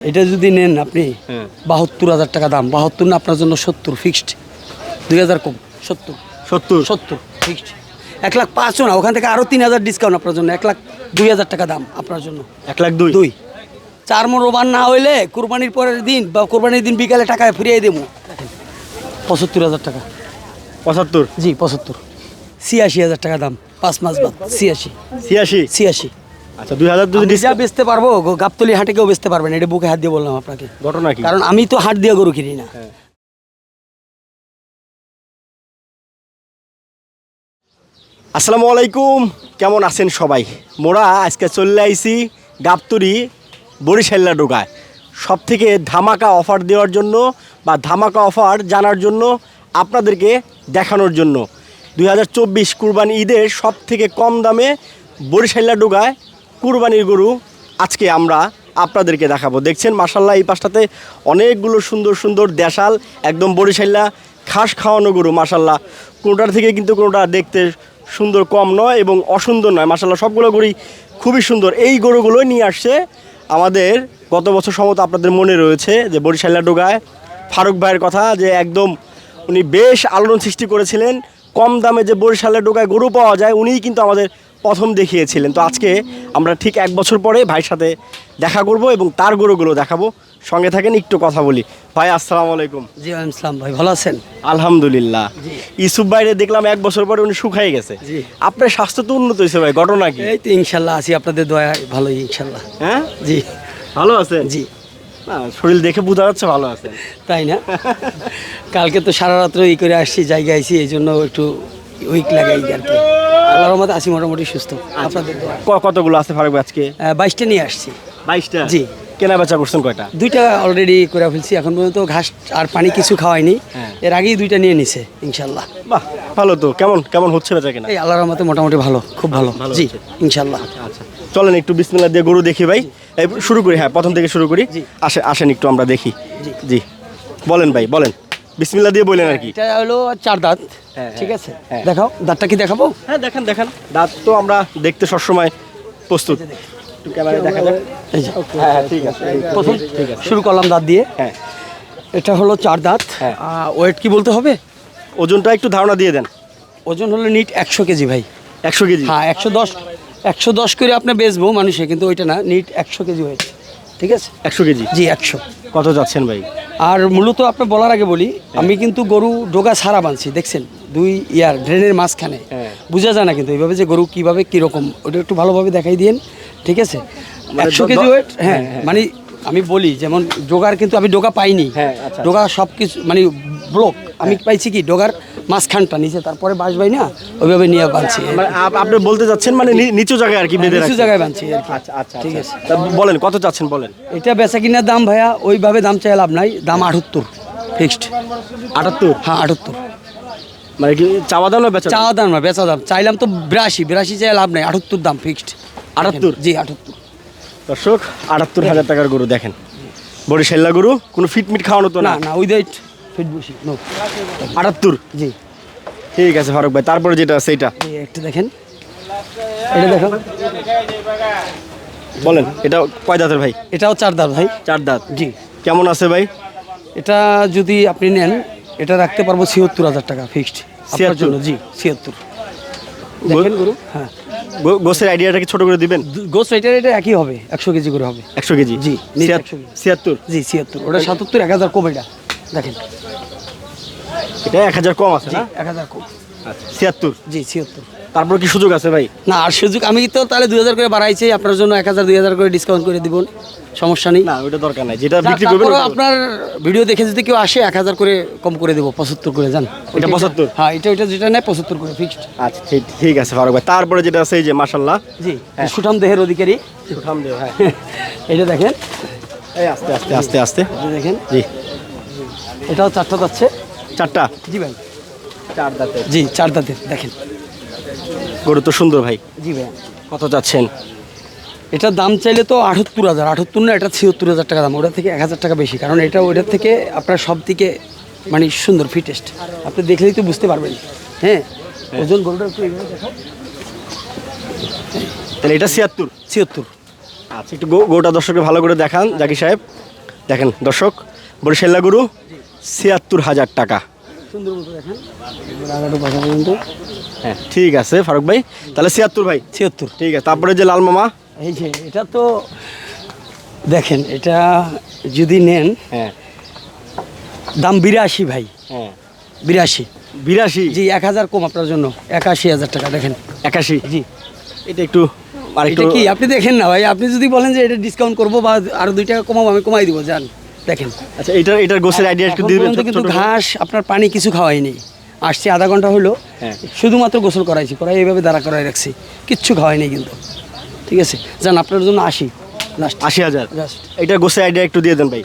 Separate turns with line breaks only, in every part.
এটা যদি নেন আপনি
হ্যাঁ।
বাহাত্তর হাজার টাকা দাম। বাহাত্তর না আপনার জন্য সত্তর ফিক্সড দুই হাজার কম সত্তর।
সত্তর?
সত্তর ফিক্সড এক লাখ পাঁচশো না ওখান থেকে আরও তিন হাজার ডিসকাউন্ট আপনার জন্য এক লাখ দুই হাজার টাকা দাম আপনার জন্য।
এক লাখ দুই?
দুই। চার মন ওভার না হইলে কোরবানির পরের দিন বা কোরবানির দিন বিকালে টাকায় ফিরিয়ে দেবো। পঁচাত্তর হাজার টাকা।
পঁচাত্তর?
জি পঁচাত্তর। ছিয়াশি হাজার টাকা দাম পাঁচ মাস বাদ ছিয়াশি।
ছিয়াশি?
ছিয়াশি।
আচ্ছা দুই হাজার
যা বেচতে পারব গো- গাবতলি হাটে কেউ বেচতে পারবেন এটা বুকে হাত দিয়ে বললাম আপনাকে।
ঘটনা কি?
কারণ আমি তো হাট দিয়ে গরু কিনি না।
হ্যাঁ। আসসালামু আলাইকুম কেমন আছেন সবাই? মোরা আজকে চলে আইছি গাবতরি বরিশাল্লা ডোকায় সব থেকে ধামাকা অফার দেওয়ার জন্য বা ধামাকা অফার জানার জন্য আপনাদেরকে দেখানোর জন্য। দুই হাজার চব্বিশ কুরবানি ঈদের সব থেকে কম দামে বরিশাল্লা ডোগায় কুরবানির গরু আজকে আমরা আপনাদেরকে দেখাবো। দেখছেন মাসাল্লাহ এই পাশটাতে অনেকগুলো সুন্দর সুন্দর দেশাল, একদম বরিশাল্লা খাস খাওয়ানো গরু মাসাল্লাহ কোনোটার থেকে কিন্তু কোনোটা দেখতে সুন্দর কম নয় এবং অসুন্দর নয় মাসাল্লাহ সবগুলো গরুই খুবই সুন্দর। এই গরুগুলোই নিয়ে আসছে আমাদের গত বছর সম্ভবত আপনাদের মনে রয়েছে যে বরিশাল্লা ডোগায় ফারুক ভাইয়ের কথা, যে একদম উনি বেশ আলোড়ন সৃষ্টি করেছিলেন। কম দামে যে বরিশালের ডোকায় গরু পাওয়া যায়, উনিই কিন্তু আমাদের প্রথম দেখিয়েছিলেন। তো আজকে আমরা ঠিক এক বছর পরে ভাইয়ের সাথে দেখা করব এবং তার গরুগুলো দেখাবো। সঙ্গে থাকেন একটু কথা বলি। ভাই আসসালামু আলাইকুম।
জি ইসলাম ভাই ভালো আছেন?
আলহামদুলিল্লাহ। ইসুফ ভাইরে দেখলাম এক বছর পরে উনি শুকাই গেছে। আপনার স্বাস্থ্য তো উন্নত হয়েছে ভাই ঘটনা কি?
এই তো ইনশাল্লাহ আছি আপনাদের দয়া ভালোই ইনশাল্লাহ।
হ্যাঁ?
জি।
ভালো আছেন?
জি।
শরীর দেখে বোঝা যাচ্ছে ভালো আছে
তাই না? কালকে তো সারা রাত্র ই করে আসছি জায়গায় আইছি এই জন্য একটু উইক লাগাই আর কি। আল্লাহর মতো আছি মোটামুটি সুস্থ। আপনাদের
ক- কতগুলো আছে ফারুক ভাই আজকে?
বাইশটা নিয়ে আসছি।
বাইশটা?
জি।
কেনা বেচা করছেন কয়টা?
দুইটা অলরেডি করে ফেলছি এখন পর্যন্ত ঘাস আর পানি কিছু খাওয়াইনি।
হ্যাঁ।
এর আগেই দুইটা নিয়ে নিছে ইনশাল্লাহ
বাহ ভালো তো। কেমন কেমন হচ্ছে বেচা কেনা?
এই আল্লাহর মতো মোটামুটি ভালো খুব ভালো
ভালো।
জি
হচ্ছে।
ইনশাল্লাহ
আচ্ছা চলেন একটু বিসমিল্লাহ দিয়ে গরু দেখি ভাই। এই শুরু করি হ্যাঁ প্রথম থেকে শুরু করি।
জি।
আসেন আসেন একটু আমরা দেখি।
জি।
বলেন ভাই বলেন। বিসমিল্লাহ দিয়ে বলেন আর কি।
এটা হলো চার দাঁত
হ্যাঁ,
ঠিক আছে?
হ্যাঁ।
দেখাও দাঁতটা কি দেখাবো?
হ্যাঁ দেখেন দেখেন। দাঁত তো আমরা দেখতে সবসময় প্রস্তুত। একটু ক্যামেরায় দেখা যাক।
এই যে।
হ্যাঁ হ্যাঁ ঠিক আছে।
প্রথম
ঠিক আছে।
শুরু করলাম দাঁত দিয়ে।
হ্যাঁ।
এটা হলো চার দাঁত।
হ্যাঁ।
ওয়েট কি বলতে হবে?
ওজনটা একটু ধারণা দিয়ে দেন।
ওজন হলো নিট একশো কেজি ভাই।
একশো কেজি।
হ্যাঁ একশো দশ একশো দশ করে আপনি বেচবো মানুষে কিন্তু ওইটা না নিট একশো কেজি হয়েছে। ঠিক আছে?
একশো কেজি।
জি একশো।
কত যাচ্ছেন ভাই?
আর মূলত আপনি বলার আগে বলি আমি কিন্তু গরু ডোগা সারা বানছি দেখছেন? দুই ইয়ার ড্রেনের মাঝখানে।
হ্যাঁ।
বোঝা যায় না কিন্তু এইভাবে যে গরু কীভাবে কীরকম ওটা একটু ভালোভাবে দেখাই দিন ঠিক আছে?
মানে
একশো কেজি ওয়েট হ্যাঁ মানে আমি বলি যেমন ডোগার কিন্তু আমি ডোগা পাইনি।
হ্যাঁ, আচ্ছা।
ডোগা সব কিছু মানে ব্লক। আমি পাইছি কি ডোগার মাঝখানটা নিচে। তারপরে বাস ভাই না ওইভাবে নিয়ে বানছি
মানে আপনি বলতে যাচ্ছেন মানে নিচু জায়গায় আর কি বেঁধে
কিছু জায়গায় কি।
আচ্ছা আচ্ছা
ঠিক
আচ্ছা।
আছে।
বলেন কত চাচ্ছেন বলেন?
এটা বেচা কিনার দাম ভাইয়া ওইভাবে দাম চাই লাভ নাই দাম আটাত্তর ফিক্সড
আটাত্তর?
হ্যাঁ আটাত্তর।
মানে কি চাওয়া দাম না বেচা?
চাওয়া দাম না বেচা দাম। চাইলাম তো বিরাশি বিরাশি চাই লাভ নাই আটাত্তর দাম ফিক্সড
78?
জি আটাত্তর।
দর্শক আটাত্তর হাজার টাকার গরু দেখেন। বরিশাল্লা গরু কোনো ফিটমিট খাওয়ানো তো
না?
না
না উইদাউট ফিট বসি নো
আটাত্তর?
জি।
ঠিক আছে ফারুক ভাই তারপরে যেটা আছে এটা
একটু দেখেন। এটা দেখো
বলেন এটা কয় দাঁতের ভাই?
এটাও চার দাম ভাই।
চার দাঁত।
জি।
কেমন আছে ভাই?
এটা যদি আপনি নেন এটা রাখতে পারব ছিয়াত্তর হাজার টাকা ফিক্সড আপনার জন্য জি ছিয়াত্তর। দেখেন গরু হ্যাঁ।
গোসের আইডিয়াটা কি ছোট করে দিবেন?
গোস রেটের এটা একই হবে একশো কেজি করে হবে।
একশো কেজি?
জি,
ছিয়াত-
100 কেজি।
ছিয়াত্তর?
জি ছিয়াত্তর। ওটা সাতাত্তর এক হাজার কম এটা। দেখেন।
এটা এক হাজার কম আছে না?
এক হাজার কম।
আচ্ছা ছিয়াত্তর?
জি ছিয়াত্তর।
তারপর কি সুযোগ আছে ভাই?
না আর সুযোগ আমি তো তাহলে দুই হাজার করে বাড়াইছি আপনার জন্য এক হাজার দুই হাজার করে ডিসকাউন্ট করে দিব সমস্যা নেই।
না ওইটা দরকার নাই। যেটা বিক্রি করবেন
আপনার ভিডিও দেখে যদি কেউ আসে এক হাজার করে কম করে দেবো পঁচাত্তর করে যান
এটা 75?
হ্যাঁ এটা ওইটা যেটা নেয় পঁচাত্তর করে ফিক্সড
আচ্ছা ঠিক ঠিক আছে ফারুক ভাই। তারপরে যেটা আছে এই যে মাসাল্লাহ
জি সুঠাম দেহের অধিকারী।
থাম দেও হ্যাঁ।
এটা দেখেন।
এই আস্তে আস্তে আস্তে আস্তে।
দেখেন।
জি।
এটাও চারটা যাচ্ছে।
চারটা?
জি ভাই।
চার দাঁতে।
জি চার দাঁতের দেখেন।
গরু তো সুন্দর ভাই।
জি ভাই।
কত চাচ্ছেন
এটার দাম চাইলে তো আটাত্তর হাজার আটাত্তর না এটা ছিয়াত্তর হাজার টাকা দাম ওটা থেকে এক হাজার টাকা বেশি কারণ এটা ওটার থেকে আপনার সব থেকে মানে সুন্দর ফিটেস্ট আপনি দেখলেই তো বুঝতে পারবেন। হ্যাঁ? ওজন গরুটা একটু
তাহলে এটা ছিয়াত্তর?
ছিয়াত্তর।
আচ্ছা একটু গো- গোটা দর্শককে ভালো করে দেখান জাকি সাহেব। দেখেন দর্শক বরিশাল্লা গরু ছিয়াত্তর হাজার টাকা। হ্যাঁ ঠিক আছে ফারুক ভাই। তাহলে ছিয়াত্তর ভাই।
ছিয়াত্তর।
ঠিক আছে তারপরে যে লাল মামা।
এই যে এটা তো দেখেন এটা যদি নেন
হ্যাঁ।
দাম বিরাশি ভাই।
হ্যাঁ।
বিরাশি।
বিরাশি?
জি এক হাজার কম আপনার জন্য। একাশি হাজার টাকা দেখেন।
একাশি?
জি।
এটা একটু আর
এটা কি? আপনি দেখেন না ভাই আপনি যদি বলেন যে এটা ডিসকাউন্ট করব বা আরও দুই টাকা কমাবো আমি কমাই দিব যান। দেখেন।
আচ্ছা এটার এটার গোসের আইডিয়া একটু দিবেন
কিন্তু ঘাস আপনার পানি কিছু খাওয়াইনি আসছে আধা ঘণ্টা হলো
হ্যাঁ।
শুধুমাত্র গোসল করাইছি করাই এইভাবে দাঁড়া করাই রাখছি কিচ্ছু খাওয়াইনি কিন্তু। ঠিক আছে? যান আপনার জন্য আসি লাস্ট
আশি হাজার।
জাস্ট
এটা গোসের আইডিয়া একটু দিয়ে দেন ভাই।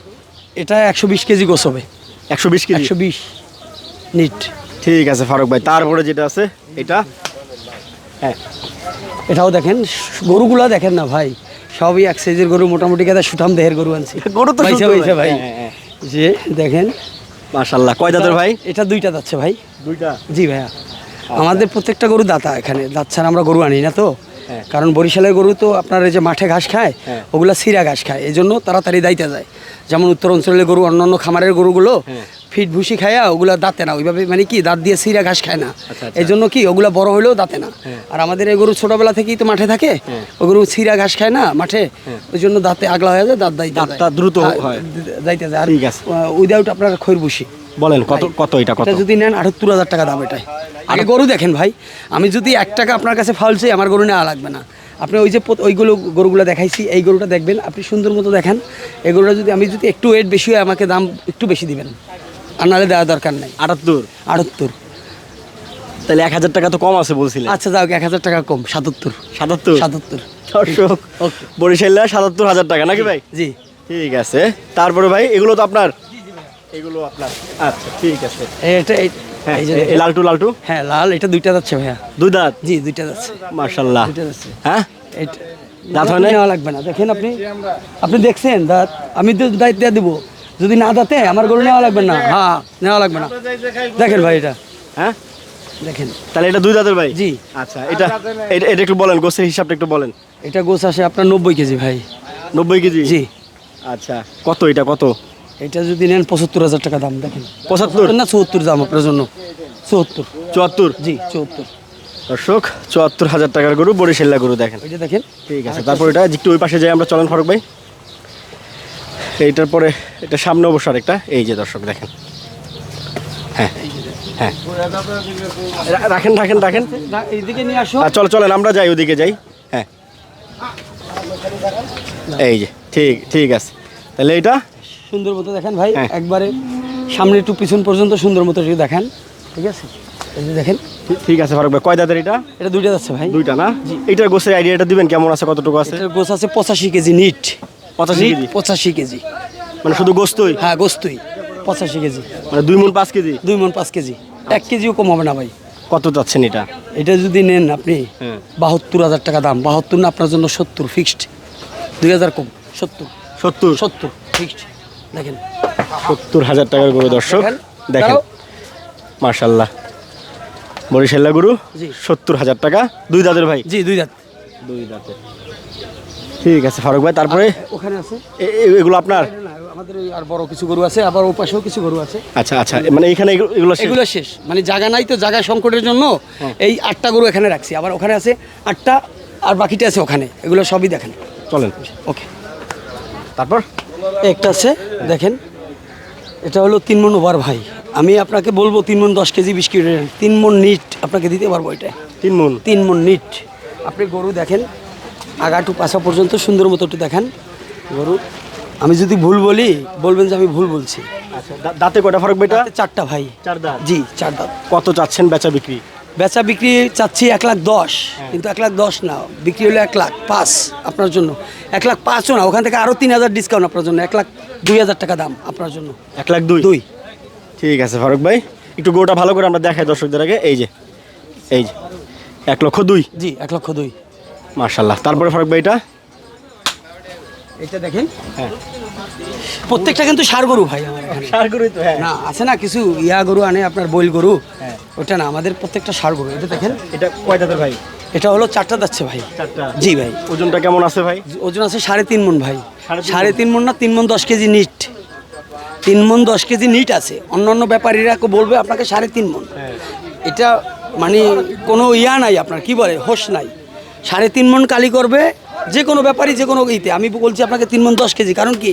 এটা একশো বিশ কেজি গোস হবে।
একশো বিশ কেজি?
একশো বিশ। নিট
ঠিক আছে ফারুক ভাই। তারপরে যেটা আছে এটা? হ্যাঁ।
এটাও দেখেন গরুগুলা দেখেন না ভাই। সবই এক সাইজের গরু মোটামুটি কেদা সুঠাম দেহের গরু আনছি।
গরু তো সুন্দর
বাইসা
ভাই।
ভাই
হ্যাঁ, হ্যাঁ,
যে দেখেন
মাশাল্লাহ কয় দাঁতের ভাই?
এটা দুইটা যাচ্ছে ভাই।
দুইটা?
জি ভাইয়া। আমাদের প্রত্যেকটা গরু দাতা এখানে। দাঁত ছাড়া আমরা গরু আনি না তো।
হ্যাঁ।
কারণ বরিশালের গরু তো আপনার এই যে মাঠে ঘাস খায়
হ্যাঁ।
ওগুলা সিরা ঘাস খায়। এই জন্য তাড়াতাড়ি দাইতে যায়। যেমন উত্তর অঞ্চলের গরু অন্যান্য খামারের গরুগুলো
হ্যাঁ।
ফিট ভুসি খায়া ওগুলা দাঁতে না। ওইভাবে মানে কি দাঁত দিয়ে সিরা ঘাস খায় না।
আচ্ছা, আচ্ছা।
এই জন্য কি ওগুলা বড় হলেও দাঁতে না। আর আমাদের এই গরু ছোটবেলা থেকেই তো মাঠে থাকে
হ্যাঁ।
ওই গরু সিরা ঘাস খায় না মাঠে ওই জন্য দাঁতে আগলা হয়ে যায় দাঁত
দাঁতটা দ্রুত
হ্যাঁ,
হয়।
দাইতে যায়। আর
ঠিক আছে।
উইদাউট আপনার খৈর ভুসি।
বলেন কত কত এটা কত?
যদি নেন আটাত্তর হাজার টাকা দাম এটাই। আগে গরু দেখেন ভাই আমি যদি এক টাকা আপনার কাছে ফাউল চাই আমার গরু নেওয়া লাগবে না। আপনি ওই যে ওইগুলো গরুগুলো দেখাইছি এই গরুটা দেখবেন আপনি সুন্দর মতো দেখেন। এই গরুটা যদি আমি যদি একটু ওয়েট বেশি হয় আমাকে দাম একটু বেশি দিবেন। আর নাহলে দেওয়া দরকার নেই।
আটাত্তর?
আটাত্তর।
তাহলে এক হাজার টাকা তো কম আছে বলছিলেন।
আচ্ছা যাও এক হাজার টাকা কম সাতাত্তর।
সাতাত্তর?
সাতাত্তর।
দর্শক
ওকে।
বরিশাল্লা সাতাত্তর হাজার টাকা নাকি ভাই?
জি।
ঠিক আছে। তারপরে ভাই এগুলো তো আপনার? এগুলো আপনার। আচ্ছা ঠিক আছে।
এটা এই-
হ্যাঁ। লালটু লালটু?
হ্যাঁ লাল এটা দুইটা যাচ্ছে ভাইয়া।
দুই দাঁত?
জি দুইটা যাচ্ছে।
মার্শাল্লাহ
দুইটা যাচ্ছে।
হ্যাঁ? দাঁত হয়?
নেওয়া লাগবে না। দেখেন আপনি আপনি দেখছেন দাঁত? আমি তো দায়িত্ব দিয়ে দেবো। যদি না দাঁতে আমার গরু নেওয়া লাগবে না। হ্যাঁ। নেওয়া লাগবে না। দেখেন ভাই এটা।
হ্যাঁ?
দেখেন।
তাহলে এটা দুই দাঁতের ভাই?
জি।
আচ্ছা এটা এটা- এটা একটু বলেন গোসের হিসাবটা একটু বলেন।
এটা গোস আসে আপনার নব্বই কেজি ভাই।
নব্বই কেজি?
জি।
আচ্ছা কত এটা কত?
এটা যদি নেন পঁচাত্তর হাজার টাকা দাম দেখেন।
পঁচাত্তর?
না চুয়াত্তর দাম আপনার জন্য। চুয়াত্তর।
চুয়াত্তর?
জি চুয়াত্তর।
দর্শক চুয়াত্তর হাজার টাকার গরু বরিশাল্লা গরু দেখেন।
ওইটা দেখেন।
ঠিক আছে তারপর এটা একটু ওই পাশে যাই আমরা চলেন ফারুক ভাই। এইটার পরে এটা সামনে অবশ্য আরেকটা। এই যে দর্শক দেখেন। হ্যাঁ হ্যাঁ। রাখেন রাখেন রাখেন।
এইদিকে নিয়ে আসো।
আর চলো চলেন আমরা যাই ওদিকে যাই। হ্যাঁ। এই যে ঠিক ঠিক আছে। তাহলে এইটা?
সুন্দর মতো দেখেন ভাই
হ্যাঁ।
একবারে সামনে একটু পিছন পর্যন্ত সুন্দর মতো একটু দেখেন ঠিক আছে? দেখেন।
ঠিক- আছে ফারুক ভাই কয় দাঁতের এটা?
এটা দুইটা যাচ্ছে ভাই।
দুইটা না? এইটার গোসের আইডিয়াটা দিবেন কেমন আছে কতটুকু আছে?
এটার গোছ আছে পঁচাশি কেজি নিট।
পঁচাশি কেজি।
পঁচাশি কেজি।
মানে শুধু গোস্তই?
হ্যাঁ গোস্তই। পঁচাশি কেজি।
মানে দুই মন পাঁচ কেজি?
দুই মন পাঁচ কেজি। এক কেজিও কম হবে না ভাই।
কত চাচ্ছেন এটা?
এটা যদি নেন আপনি
হ্যাঁ।
বাহাত্তর হাজার টাকা দাম। বাহাত্তর না আপনার জন্য সত্তর ফিক্সড দুই হাজার কম। সত্তর।
সত্তর?
সত্তর ফিক্সড দেখেন।
সত্তর হাজার টাকার গরু দর্শক।
দেখেন।
মার্শাল্লাহ বরিশাল্লা গরু?
জি।
সত্তর হাজার টাকা। দুই দাঁতের ভাই?
জি দুই দাঁত।
দুই দাঁতের। ঠিক আছে ফারুক ভাই তারপরে?
ওখানে আছে।
এগুলো আপনার?
আমাদের আর বড় কিছু গরু আছে আবার ও পাশেও কিছু গরু আছে।
আচ্ছা আচ্ছা মানে এখানে এগুলো- এগুলো শেষ?
মানে জায়গা নাই তো জায়গা সংকটের জন্য
হ্যাঁ।
এই আটটা গরু এখানে রাখছি। আবার ওখানে আছে আটটা আর বাকিটা আছে ওখানে। এগুলো সবই দেখেন।
চলেন।
ওকে।
তারপর?
একটা আছে দেখেন। এটা হলো তিন মন ওভার ভাই। আমি আপনাকে বলব তিন মন দশ কেজি বিশ কেজি তিন মন নিট আপনাকে দিতে পারব এটা।
তিন মন
তিন মন নিট। আপনি গরু দেখেন আগাটু পাশা পর্যন্ত সুন্দর মতো একটু দেখেন। গরু আমি যদি ভুল বলি বলবেন যে আমি ভুল বলছি।
আচ্ছা দাঁতে কয়টা ফারুক
তাতে চারটা ভাই।
চার দাঁত?
জি চার দাঁত।
কত চাচ্ছেন বেচা বিক্রি?
বেচা বিক্রি চাচ্ছি এক লাখ দশ কিন্তু এক লাখ দশ না বিক্রি হলো এক লাখ পাঁচ আপনার জন্য। এক লাখ পাঁচও না ওখান থেকে আরও তিন হাজার ডিসকাউন্ট আপনার জন্য এক লাখ দুই হাজার টাকা দাম আপনার জন্য।
এক লাখ দুই?
দুই।
ঠিক আছে ফারুক ভাই একটু গরুটা ভালো করে আমরা দেখাই দর্শকদের আগে এই যে এই যে এক লক্ষ দুই।
জি এক লক্ষ দুই।
মার্শাল্লাহ তারপরে ফারুক ভাই এটা?
এটা দেখেন।
হ্যাঁ।
প্রত্যেকটা কিন্তু সার গরু ভাই
সার গরুই তো হ্যাঁ।
না আছে না কিছু ইয়া গরু আনে আপনার বইল গরু।
হ্যাঁ।
ওটা না আমাদের প্রত্যেকটা সার গরু। এটা দেখেন।
এটা কয় দাঁতের ভাই?
এটা হলো চারটা যাচ্ছে ভাই।
চারটা।
জি ভাই।
ওজনটা কেমন আছে ভাই?
ওজন আছে সাড়ে তিন মন ভাই।
সাড়ে তিন
মন। না তিন মন দশ কেজি নিট। তিন মন দশ কেজি নিট আছে। অন্যান্য ব্যাপারীরা বলবে আপনাকে সাড়ে তিন মন। এটা মানে কোনো ইয়া নাই আপনার কি বলে? হোশ নাই। সাড়ে তিন মন কালি করবে, যে কোনো ব্যাপারই, যে কোনো ইতে। আমি বলছি আপনাকে তিন মন দশ কেজি, কারণ কি?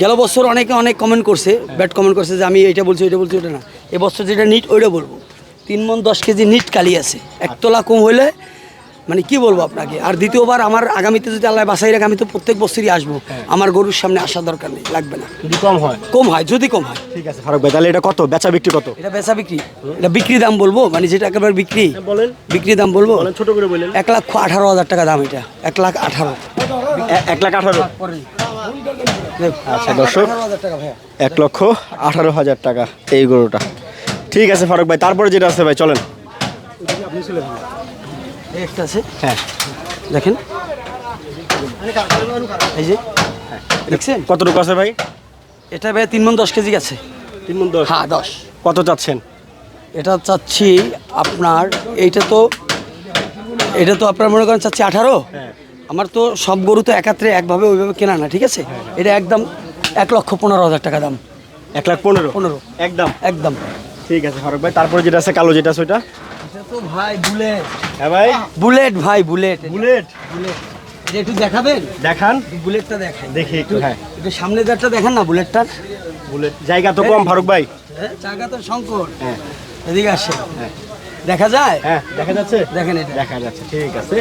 গেল বছর অনেকে অনেক কমেন্ট করছে ব্যাট কমেন্ট করছে যে আমি এটা বলছি, ওইটা বলছি ওটা না। এবছর যেটা নিট ওইটা বলব। তিন মন দশ কেজি নিট কালি আছে। একতলা কম হলে মানে কি বলব আপনাকে? আর দ্বিতীয়বার আমার আগামীতে যদি আল্লাহ বাসাই রাখে আমি তো প্রত্যেক বছরই আসব। আমার গরুর সামনে আসার দরকার নেই লাগবে না।
যদি কম হয়?
কম হয় যদি কম হয়।
ঠিক আছে ফারুক ভাই তাহলে এটা কত? বেচা বিক্রি কত?
এটা বেচা বিক্রি। এটা বিক্রি দাম বলব? মানে যেটা একেবারে বিক্রি।
বলেন।
বিক্রি দাম বলব?
বলেন ছোট করে বলেন।
এক লাখ আঠারো হাজার টাকা দাম এটা। এক লাখ আঠারো।
এক লাখ আঠারো? আচ্ছা দর্শক এক লক্ষ আঠারো হাজার টাকা এই গরুটা। ঠিক আছে ফারুক ভাই তারপরে যেটা আছে ভাই চলেন।
এই একটা আছে।
হ্যাঁ।
দেখেন। এই যে দেখছেন?
কতটুকু আছে ভাই?
এটা ভাই তিন মন দশ কেজি আছে
তিন মন দশ?
হ্যাঁ দশ।
কত চাচ্ছেন?
এটা চাচ্ছি আপনার এইটা তো এটা তো আপনার মনে করেন চাচ্ছি আঠারো।
হ্যাঁ।
আমার তো সব গরু তো একাত্রে একভাবে ওইভাবে কেনা না ঠিক আছে? এটা একদম এক লক্ষ পনেরো হাজার টাকা দাম।
এক লাখ পনেরো?
পনেরো।
একদম?
একদম।
ঠিক আছে ফারুক ভাই তারপরে যেটা আছে কালো যেটা আছে ওইটা?
তো ভাই বুলেট।
হ্যাঁ ভাই।
বুলেট ভাই বুলেট।
বুলেট?
বুলেট। এটা একটু দেখাবেন?
দেখান।
বুলেটটা দেখাই।
দেখি একটু হ্যাঁ।
একটু সামনে দাঁড়টা দেখেন না বুলেটটার
বুলেট। জায়গা তো কম ফারুক ভাই।
হ্যাঁ তো সংকট।
হ্যাঁ।
এদিকে আসে
হ্যাঁ।
দেখা যায়?
হ্যাঁ দেখা যাচ্ছে?
দেখেন এটা।
দেখা যাচ্ছে ঠিক আছে।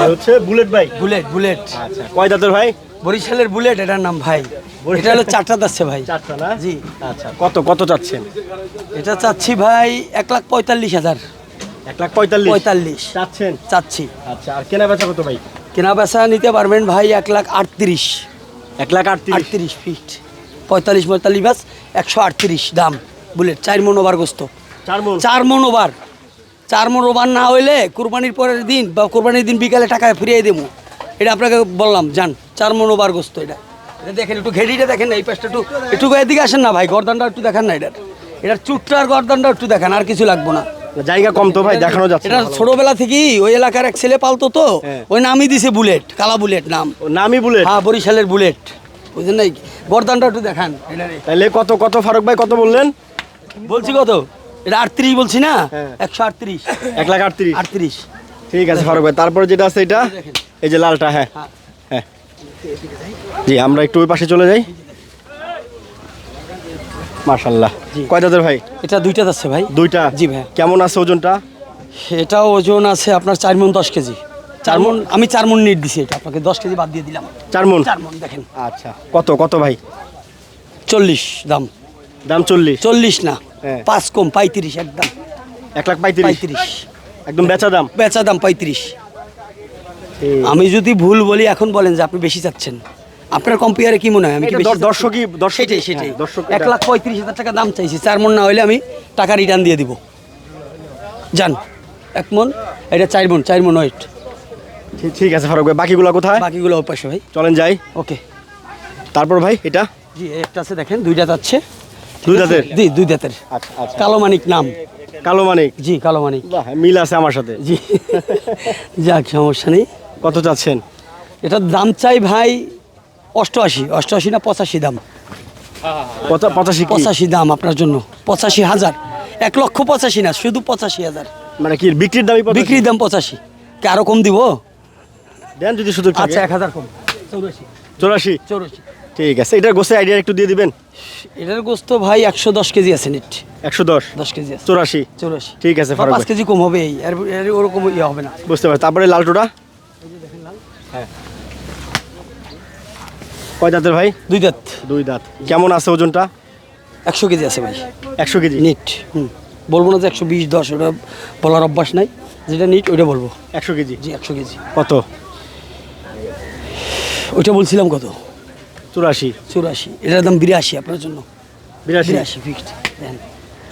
আর হচ্ছে বুলেট ভাই।
Bullet bullet.
আচ্ছা কয় দাঁতের ভাই?
বরিশালের বুলেট এটার নাম ভাই। এটা হলো চারটা যাচ্ছে ভাই।
চারটা না?
জি।
আচ্ছা কত কত চাচ্ছেন?
এটা চাচ্ছি ভাই এক লাখ পঁয়তাল্লিশ হাজার।
এক লাখ পঁয়তাল্লিশ।
পঁয়তাল্লিশ।
চাচ্ছেন?
চাচ্ছি।
আচ্ছা আর কেনা বেচা কত ভাই?
কেনা বেচা নিতে পারবেন ভাই এক লাখ আটত্রিশ।
এক লাখ আটত্রিশ?
ফিট পঁয়তাল্লিশ পঁয়তাল্লিশ বাস একশো আটত্রিশ দাম। বুলেট চার মন ওভার গোস্ত।
চার মন?
চার ওভার। চার মন ওভার না হইলে কোরবানির পরের দিন বা কোরবানির দিন বিকালে টাকা ফিরিয়ে দেবো। এটা আপনাকে বললাম যান চার মন ওভার গোস্ত এটা। এটা দেখেন একটু ঘেটিটা দেখেন না এই পাশটা একটু একটু এদিকে আসেন না ভাই গর্দানটা একটু দেখেন না এটার। এটার চুটটা আর গর্দানটা একটু দেখেন আর কিছু লাগবো না।
জায়গা কম তো ভাই দেখানো যাচ্ছে
এটা। ছোটবেলা থেকেই ওই এলাকার এক ছেলে পালতো তো
হ্যাঁ।
ওই নামই দিছে বুলেট কালা বুলেট নাম।
নামই বুলেট?
হ্যাঁ বরিশালের বুলেট। বুঝলেন নাই? গর্দানটা একটু দেখান।
তাহলে কত কত ফারুক ভাই কত বললেন?
বলছি কত? এটা আটত্রিশ বলছি না?
হ্যাঁ।
একশো আটত্রিশ।
এক লাখ আটত্রিশ।
আটত্রিশ।
ঠিক আছে ফারুক ভাই তারপরে যেটা আছে এটা? এই যে লালটা হ্যাঁ।
হ্যাঁ।
হ্যাঁ। জি আমরা একটু ওই পাশে চলে যাই। মার্শাল্লাহ। কয় দাঁতের ভাই?
এটা দুইটা যাচ্ছে ভাই।
দুইটা?
জি ভাই।
কেমন আছে ওজনটা?
এটা ওজন আছে আপনার চার মন দশ কেজি। চার মন আমি চার মন নিট দিছি এটা আপনাকে দশ কেজি বাদ দিয়ে দিলাম।
চার মন
চার মন দেখেন।
আচ্ছা। কত কত ভাই?
চল্লিশ দাম।
দাম চল্লিশ?
চল্লিশ না
হ্যাঁ।
পাঁচ কম পঁয়ত্রিশ একদম।
এক লাখ পঁয়ত্রিশ?
পঁয়ত্রিশ।
একদম বেচা দাম?
বেচা দাম পঁয়ত্রিশ। আমি যদি ভুল বলি এখন বলেন যে আপনি বেশি চাচ্ছেন। আপনার কম্পিয়ারে কি মনে হয়? আমি
দর্শকই দর্শক
সেটাই সেটাই।
দর্শক
এক লাখ পঁয়ত্রিশ হাজার টাকা দাম চাইছি। চার মন না হলে আমি টাকা রিটার্ন দিয়ে দিব। যান এক মন এটা চার মন চার মন ওয়েট
ঠিক- আছে ফারুক ভাই বাকিগুলো কোথায়?
বাকিগুলো পাশে ভাই।
চলেন যাই।
ওকে।
তারপর ভাই এটা?
জি একটা আছে দেখেন দুইটা যাচ্ছে
দুই দাঁতের?
জি দুই দাঁতের।
আচ্ছা আচ্ছা।
কালো মানিক নাম।
কালো মানিক?
জি কালো মানিক।
মিল আছে আমার সাথে।
জি। যাক সমস্যা নেই।
কত চাচ্ছেন?
এটার দাম চাই ভাই অষ্টআশি অষ্টআশি না পঁচাশি দাম?
পঁচাশি
পঁচাশি দাম আপনার জন্য। পঁচাশি হাজার। এক লক্ষ পঁচাশি না শুধু পঁচাশি হাজার।
মানে কি বিক্রির পঁচাশি?
বিক্রির দাম পঁচাশি। কে আরও কম দিব?
দেন যদি শুধু
আচ্ছা এক হাজার কম। চৌরাশি।
চৌরাশি?
চৌরাশি।
ঠিক আছে এটার গোসে আইডিয়া একটু দিয়ে দিবেন?
এটার গোস্ত ভাই একশো দশ কেজি আছে নিট
একশো দশ?
দশ কেজি আছে।
চৌরাশি?
চৌরাশি।
ঠিক আছে
পাঁচ কেজি কম হবে এই ওরকম ইয়ে হবে না।
বুঝতে পারছি। তারপরে লালটুটা? হ্যাঁ। কয় দাঁতের ভাই?
দুই দাঁত
দুই দাঁত কেমন আছে ওজনটা?
একশো কেজি আছে ভাই।
একশো কেজি?
নিট। হুম। বলব না যে একশো বিশ দশ ওটা বলার অভ্যাস নাই। যেটা নিট ওইটা বলব।
একশো কেজি?
জি একশো কেজি।
কত?
ওইটা বলছিলাম কত?
চুরাশি।
চুরাশি। এটার দাম বিরাশি আপনার জন্য।
বিরাশি?
বিরাশি ফিক্সড দেন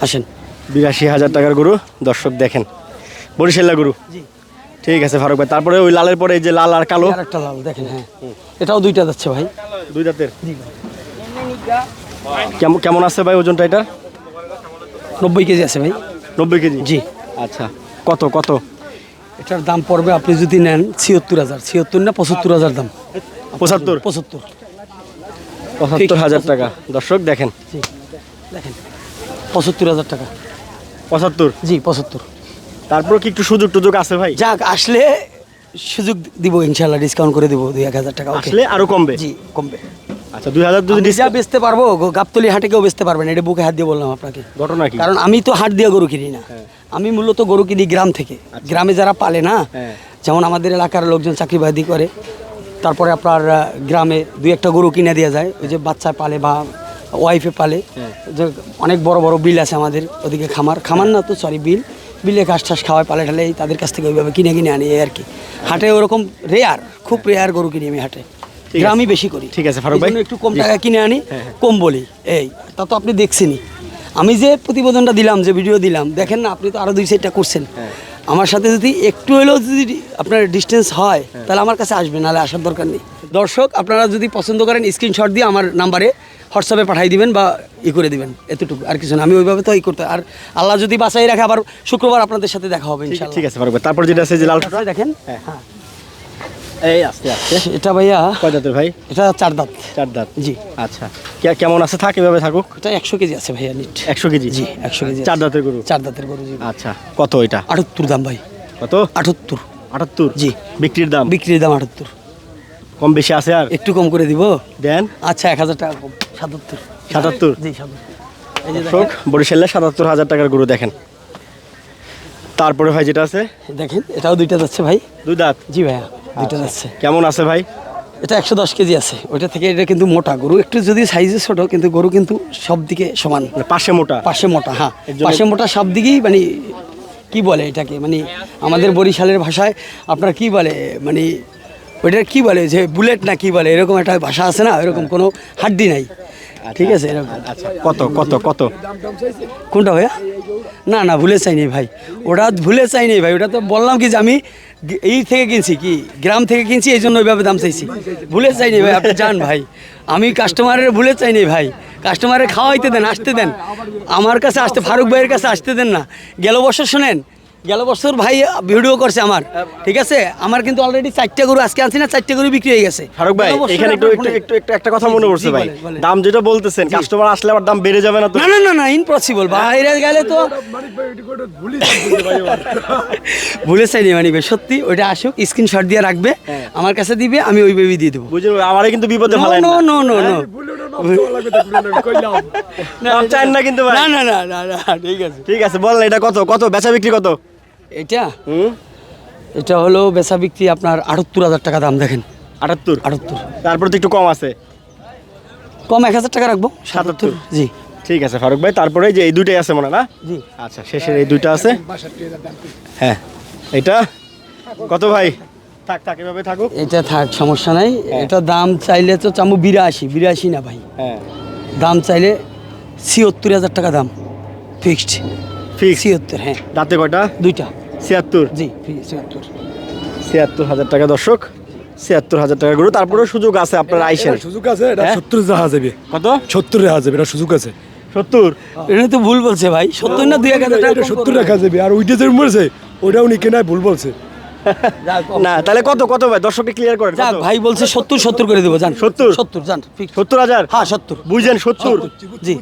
আসেন।
বিরাশি হাজার টাকার গরু। দর্শক দেখেন। বরিশাল্লা গরু?
জি।
ঠিক আছে ফারুক ভাই। তারপরে ওই লালের পরে যে লাল আর কালো?
একটা লাল দেখেন হ্যাঁ। এটাও দুইটা যাচ্ছে ভাই।
দুই দাঁতের কেমন কেমন আছে ভাই ওজনটা এটা
নব্বই কেজি আছে ভাই।
নব্বই কেজি?
জি।
আচ্ছা। কত কত?
এটার দাম পড়বে আপনি যদি নেন ছিয়াত্তর হাজার। ছিয়াত্তর না পঁচাত্তর হাজার দাম।
পঁচাত্তর?
পঁচাত্তর।
পঁচাত্তর হাজার টাকা। দর্শক দেখেন।
জি। দেখেন। পঁচাত্তর হাজার টাকা।
পঁচাত্তর?
জি পঁচাত্তর।
তারপর কি একটু সুযোগ টুযোগ আছে ভাই?
যাক আসলে সুযোগ দিব ইনশাল্লাহ ডিসকাউন্ট করে দিব দুই এক হাজার টাকা
আসলে আরও কমবে?
জি কমবে।
আচ্ছা দুই হাজার যদি
যা বেচতে পারব গাবতলি হাটে কেউ বেচতে পারবেন এটা বুকে হাত দিয়ে বললাম আপনাকে।
ঘটনা কি?
কারণ আমি তো হাট দিয়ে গরু কিনি না। আমি মূলত গরু কিনি গ্রাম থেকে। গ্রামে যারা পালে না
হ্যাঁ।
যেমন আমাদের এলাকার লোকজন চাকরি বাকরি করে তারপরে আপনার গ্রামে দুই একটা গরু কিনে দেওয়া যায়। ওই যে বাচ্চা পালে বা ওয়াইফে পালে। যে অনেক বড় বড় বিল আছে আমাদের ওদিকে খামার। খামার না তো সরি বিল। বিলে ঘাস টাস খাওয়ায় পালে এই তাদের কাছ থেকে ওইভাবে কিনে কিনে আনি আর কি। হাটে ওরকম রেয়ার খুব রেয়ার গরু কিনি আমি হাটে। গ্রামই বেশি করি।
ঠিক আছে, ফারুক ভাই।
একটু কম। টাকা কিনে আনি কম বলি। এই তা তো আপনি দেখছেনই। আমি যে প্রতিবেদনটা দিলাম যে ভিডিও দিলাম দেখেন না আপনি তো আরও দুই সাইডটা করছেন। আমার সাথে যদি একটু হলেও যদি আপনার ডিস্টেন্স হয় তাহলে আমার কাছে আসবে নাহলে আসার দরকার নেই। দর্শক আপনারা যদি পছন্দ করেন স্ক্রিনশট দিয়ে আমার নাম্বারে হোয়াটসঅ্যাপে পাঠিয়ে দিবেন বা ই করে দিবেন এতটুকু আর কিছু না। আমি ওইভাবে তো ই করতে আর আল্লাহ যদি বাঁচাই রাখে আবার শুক্রবার আপনাদের সাথে দেখা হবে
ঠিক-
ইনশাআল্লাহ।
ঠিক আছে তারপর যেটা আছে যে
আপনারা দেখেন
হ্যাঁ।
হ্যাঁ।
এই আস্তে আস্তে।
এটা ভাইয়া
কয় দাঁতের ভাই?
এটা চার দাঁত।
চার দাঁত।
জি।
আচ্ছা। কেমন আছে? থাক এভাবে থাকুক।
এটা একশো কেজি আছে ভাইয়া নিট
একশো কেজি?
জি একশো কেজি
চার দাঁতের গরু?
চার দাঁতের গরু জি।
আচ্ছা। কত এটা?
আটাত্তর দাম ভাই।
কত?
আটাত্তর।
আটাত্তর?
জি।
বিক্রির দাম?
বিক্রির দাম আটাত্তর।
কম বেশি আছে আর?
একটু কম করে দিব।
দেন।
আচ্ছা এক হাজার টাকা কম। সাতাত্তর।
সাতাত্তর?
জি সাতাত্তর।
বরিশালে সাতাত্তর হাজার টাকার গরু দেখেন। তারপরে ভাই যেটা আছে?
দেখেন- এটাও দুইটা যাচ্ছে ভাই।
দুই দাঁত?
জি ভাইয়া দুইটা
আচ্ছা।
যাচ্ছে।
কেমন আছে ভাই?
এটা একশো দশ কেজি আছে। ওইটা থেকে এটা কিন্তু মোটা। গরু একটু যদি সাইজে ছোট কিন্তু গরু কিন্তু সব দিকে সমান।
মানে পাশে মোটা?
পাশে মোটা হ্যাঁ। পাশে মোটা সব দিকেই মানে কি বলে এটাকে? মানে আমাদের বরিশালের ভাষায় আপনার কি বলে? মানে ওইটা কি বলে যে বুলেট না কি বলে? এরকম একটা ভাষা আছে না এরকম কোনো হাড্ডি নাই। ঠিক আছে এরকম।
আচ্ছা কত কত কত?
কোনটা ভাইয়া? না না ভুলে চাইনি ভাই। ওটা ভুলে চাইনি ভাই ওটা তো বললাম কি যে আমি এই থেকে কিনছি কি গ্রাম থেকে কিনছি এই জন্য ওইভাবে দাম চাইছি। ভুলে চাইনি ভাই আপনি যান ভাই। আমি কাস্টমারের ভুলে চাইনি ভাই। কাস্টমারের খাওয়াইতে দেন আসতে দেন। আমার কাছে আসতে ফারুক ভাইয়ের কাছে আসতে দেন না। গেল বছর শোনেন গেল বছর ভাই ভিডিও করছে আমার ঠিক আছে? আমার কিন্তু অলরেডি চারটে গরু আজকে আনছি না চারটে গরু বিক্রি হয়ে গেছে।
ফারুক ভাই এখানে একটু একটু একটু একটু একটা কথা মনে পড়ছে ভাই। দাম যেটা বলতেছেন কাস্টমার আসলে আবার দাম বেড়ে যাবে না তো?
না না না ইম্পসিবল বাইরে গেলে তো ভুলে চাইনি মানে ভাই, সত্যি ওইটা আসুক স্ক্রিনশট দিয়ে রাখবে আমার কাছে দিবে আমি ওই বেবি দিয়ে দেবো।
বুঝলেন আমারে কিন্তু বিপদে
নো।
ফেলায়
নো
না
নো নো নো
না কিন্তু
না না না না না ঠিক আছে।
ঠিক আছে বলেন এটা কত কত বেচা বিক্রি কত?
এটা
হুম?
এটা হলো বেচা বিক্রি আপনার আটাত্তর হাজার টাকা দাম দেখেন।
আটাত্তর?
আটাত্তর।
তারপর তো একটু কম আছে।
কম এক হাজার টাকা রাখব।
সাতাত্তর।
জি।
ঠিক আছে ফারুক ভাই তারপরে যে এই দুইটাই আছে মনে হয় না?
জি।
আচ্ছা শেষের এই দুইটা আছে। হ্যাঁ এটা কত ভাই? থাক থাক এভাবে থাকুক।
এটা থাক সমস্যা নাই। এটা দাম চাইলে তো চামু বিরাশি বিরাশি না ভাই।
হ্যাঁ।
দাম চাইলে ছিয়াত্তর হাজার টাকা দাম ফিক্সড
ফিক্স
ছিয়াত্তর হ্যাঁ।
দাঁতে কয়টা?
দুইটা।
ছিয়াত্তর।
জি ছিয়াত্তর।
ছিয়াত্তর হাজার টাকা দর্শক ছিয়াত্তর হাজার টাকা গরু। তারপরেও সুযোগ আছে আপনার আইসেন।
সুযোগ আছে এটা
হ্যাঁ?
সত্তর যাওয়া যাবে।
কত?
সত্তর হাজার যাবে এটা সুযোগ আছে।
সত্তর?
এটা তো ভুল বলছে ভাই সত্তর না দুই এক হাজার টাকা
সত্তর। রাখা যাবে আর ওইটা যে মরছে ওটা উনি কেনায় ভুল বলছে।
না তাহলে কত কত ভাই? দর্শককে ক্লিয়ার করেন
যাক ভাই বলছে সত্তর সত্তর করে দেবো জান।
70?
সত্তর জান।
সত্তর হাজার?
হ্যাঁ সত্তর।
বুঝছেন সত্তর।
জি।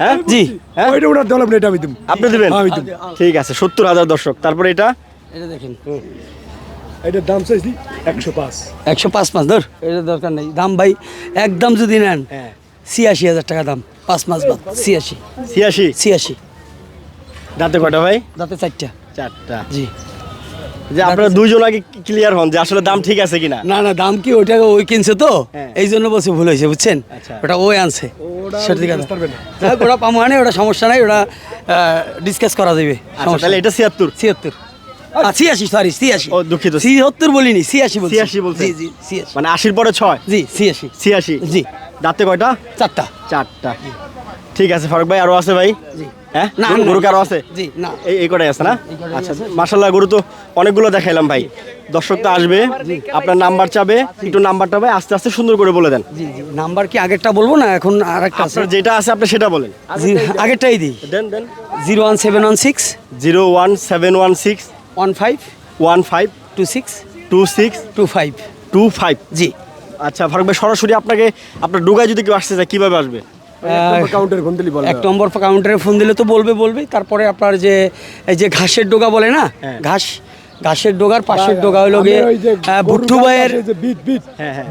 হ্যাঁ?
জি।
হ্যাঁ?
ওইটা ওনার দল আপনি এটা আমি দিব।
আপনি দিবেন?
আমি দিব।
ঠিক আছে সত্তর হাজার দর্শক। তারপরে এটা?
এটা দেখেন।
এটার দাম চাইছি একশো পাঁচ।
একশো পাঁচ মাস ধর। এটা দরকার নেই। দাম ভাই একদম যদি নেন
হ্যাঁ।
ছিয়াশি হাজার টাকা দাম। পাঁচ মাস বাদ ছিয়াশি।
ছিয়াশি?
ছিয়াশি।
দাঁতে কয়টা ভাই?
দাঁতে চারটা।
চারটা।
জি।
যে আপনারা দুইজন আগে ক্লিয়ার হন যে আসলে দাম ঠিক আছে কিনা?
না না দাম কি ওইটা ওই কিনছে তো
হ্যাঁ।
এই জন্য বলছে ভুল হয়েছে বুঝছেন?
আচ্ছা।
ওটা ওই আনছে।
ওটা
ওটা পামো আনে ওটা সমস্যা নাই ওটা ডিসকাস করা যাবে।
আচ্ছা তাহলে এটা ছিয়াত্তর।
ছিয়াত্তর। ছিয়াশি সরি ছিয়াশি।
ও, দুঃখিত।
ছিয়াত্তর বলিনি ছিয়াশি বলছি।
ছিয়াশি বলছেন?
জি জি
মানে আশির পরে ছয়?
জি ছিয়াশি।
ছিয়াশি।
জি।
দাঁতে কয়টা?
চারটা।
চারটা। ঠিক আছে ফারুক ভাই আরও আছে ভাই?
জি।
হ্যাঁ?
না,
গরু- কারও আছে?
জি না।
এই এই কটাই আছে না? আচ্ছা
আছে।
মার্শাল্লাহ গরু তো অনেকগুলো দেখাইলাম ভাই। দর্শক তো আসবে আপনার নাম্বার চাবে একটু নাম্বারটা ভাই আস্তে আস্তে সুন্দর করে বলে দেন।
জি জি নাম্বার কি আগেরটা বলব না? এখন আর একটা আছে
যেটা আছে আপনি সেটা বলেন।
জি, আগেরটাই দিই।
দেন দেন।
Zero one seven one six.
Zero one seven one six.
One five.
One five.
Two six.
Two six.
Two five.
Two five.
জি।
আচ্ছা ফারুক ভাই সরাসরি আপনাকে আপনার ডোগায় যদি কেউ আসতে চায় কীভাবে আসবে?
কাউন্টার কোন দিলি
এক নম্বর কাউন্টারে ফোন দিলে তো বলবে বলবে তারপরে আপনার যে এই যে ঘাসের ডোগা বলে না?
হ্যাঁ।
ঘাস ঘাসের ডোগার পাশের ডোগা হলো গিয়ে ভুট্টু ভাইয়ের
হ্যাঁ, হ্যাঁ।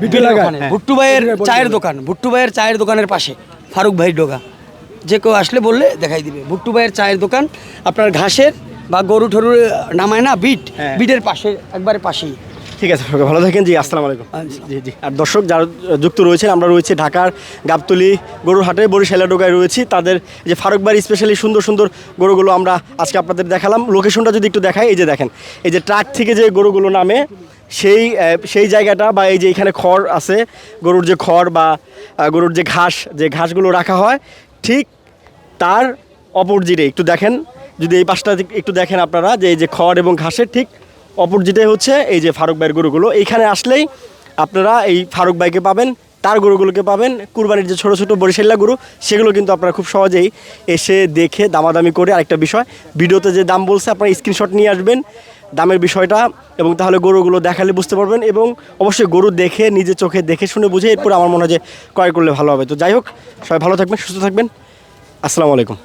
ভুট্টু ভাইয়ের চায়ের দোকান ভুট্টু ভাইয়ের চায়ের দোকানের পাশে ফারুক ভাইয়ের ডোগা। যে কেউ আসলে বললে দেখাই দিবে। ভুট্টু ভাইয়ের চায়ের দোকান আপনার ঘাসের বা গরু ঠরু নামায় না বিট
হ্যাঁ।
বিটের পাশে একবারে পাশেই।
ঠিক আছে ভালো থাকেন জি আসসালামু আলাইকুম।
আচ্ছা।
জি জি। আর দর্শক যারা যুক্ত রয়েছেন আমরা রয়েছে ঢাকার গাবতলি গরুর হাটে বরিশালা ডোগায় রয়েছি। তাদের যে ফারুক বাড়ি স্পেশালি সুন্দর সুন্দর গরুগুলো আমরা আজকে আপনাদের দেখালাম। লোকেশনটা যদি একটু দেখাই এই যে দেখেন এই যে ট্রাক থেকে যে গরুগুলো নামে সেই সেই জায়গাটা বা এই যে এখানে খড় আছে গরুর যে খড় বা গরুর যে ঘাস যে ঘাসগুলো রাখা হয় ঠিক তার অপোজিটে একটু দেখেন যদি এই পাশটা একটু দেখেন আপনারা যে এই যে খড় এবং ঘাসের ঠিক অপোজিটে হচ্ছে এই যে ফারুক ভাইয়ের গরুগুলো। এইখানে আসলেই আপনারা এই ফারুক ভাইকে পাবেন, তার গরুগুলোকে পাবেন। কুরবানির যে ছোটো ছোটো বরিশাল্লা গরু, সেগুলো কিন্তু আপনারা খুব সহজেই এসে দেখে দামাদামি করে আরেকটা বিষয়, ভিডিওতে যে দাম বলছে আপনারা স্ক্রিনশট নিয়ে আসবেন, দামের বিষয়টা এবং তাহলে গরুগুলো দেখালে বুঝতে পারবেন এবং অবশ্যই গরু দেখে, নিজে চোখে দেখে শুনে বুঝে এরপর আমার মনে হয় যে ক্রয় করলে ভালো হবে। তো যাই হোক, সবাই ভালো থাকবেন, সুস্থ থাকবেন। আসসালামু আলাইকুম।